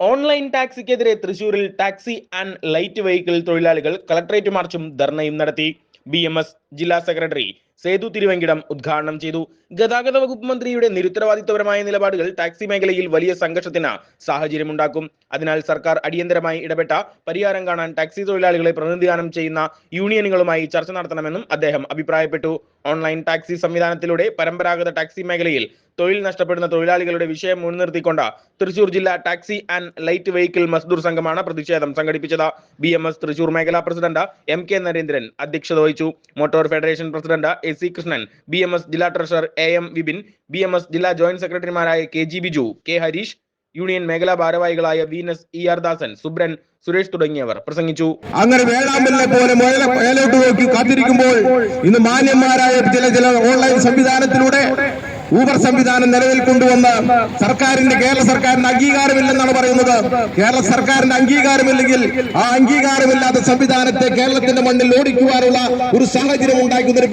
Online ടാക്സിക്കെതിരെ തൃശൂരിൽ taxi and light vehicle തൊഴിലാളികൾ കളക്ടറേറ്റ് മാർച്ചും ധർണയും നടത്തി. ബി എം എസ് ജില്ലാ സെക്രട്ടറി സേതു തിരുവങ്കിടം ഉദ്ഘാടനം ചെയ്തു. ഗതാഗത വകുപ്പ് മന്ത്രിയുടെ നിരുത്തരവാദിത്വപരമായ നിലപാടുകൾ ടാക്സി മേഖലയിൽ വലിയ സംഘർഷത്തിന് സാഹചര്യമുണ്ടാക്കും. അതിനാൽ സർക്കാർ അടിയന്തരമായി ഇടപെട്ട പരിഹാരം കാണാൻ ടാക്സി തൊഴിലാളികളെ പ്രതിനിധാനം ചെയ്യുന്ന യൂണിയനുകളുമായി ചർച്ച നടത്തണമെന്നും അദ്ദേഹം അഭിപ്രായപ്പെട്ടു. ഓൺലൈൻ ടാക്സി സംവിധാനത്തിലൂടെ പരമ്പരാഗത ടാക്സി മേഖലയിൽ തൊഴിൽ നഷ്ടപ്പെടുന്ന തൊഴിലാളികളുടെ വിഷയം മുൻനിർത്തിക്കൊണ്ട് തൃശൂർ ജില്ലാ taxi and light vehicle Mazdoor സംഘമാണ് പ്രതിഷേധം സംഘടിപ്പിച്ചത്. ബി എം എസ് തൃശൂർ മേഖലാ പ്രസിഡന്റ് എം കെ നരേന്ദ്രൻ അധ്യക്ഷത വഹിച്ചു. Motor federation president A C Krishnan B M S ജില്ലാ treasurer A M Vipin B M S ജില്ലാ ജോയിന്റ് സെക്രട്ടറിമാരായ K G Biju K Harish union മേഖലാ ഭാരവാഹികളായ Venus E R Dasan Subran Suresh തുടങ്ങിയവർ പ്രസംഗിച്ചു. അങ്ങനെ വേളാമ്പലിനെ പോലെ മേലോട്ട് നോക്കി കാത്തിരിക്കുമ്പോൾ ഇന്ന് മാന്യന്മാരായ ചില ചില ഓൺലൈൻ സംവിധാനത്തിലൂടെ ഊബർ സംവിധാനം നിലവിൽ കൊണ്ടുവന്ന് സർക്കാരിന്റെ കേരള സർക്കാരിന്റെ അംഗീകാരമില്ലെന്നാണ് പറയുന്നത്. കേരള സർക്കാരിന്റെ അംഗീകാരമില്ലെങ്കിൽ ആ അംഗീകാരമില്ലാത്ത സംവിധാനത്തെ കേരളത്തിന്റെ മണ്ണിൽ ഓടിക്കുവാനുള്ള ഒരു സാഹചര്യം ഉണ്ടാക്കുന്നതിന്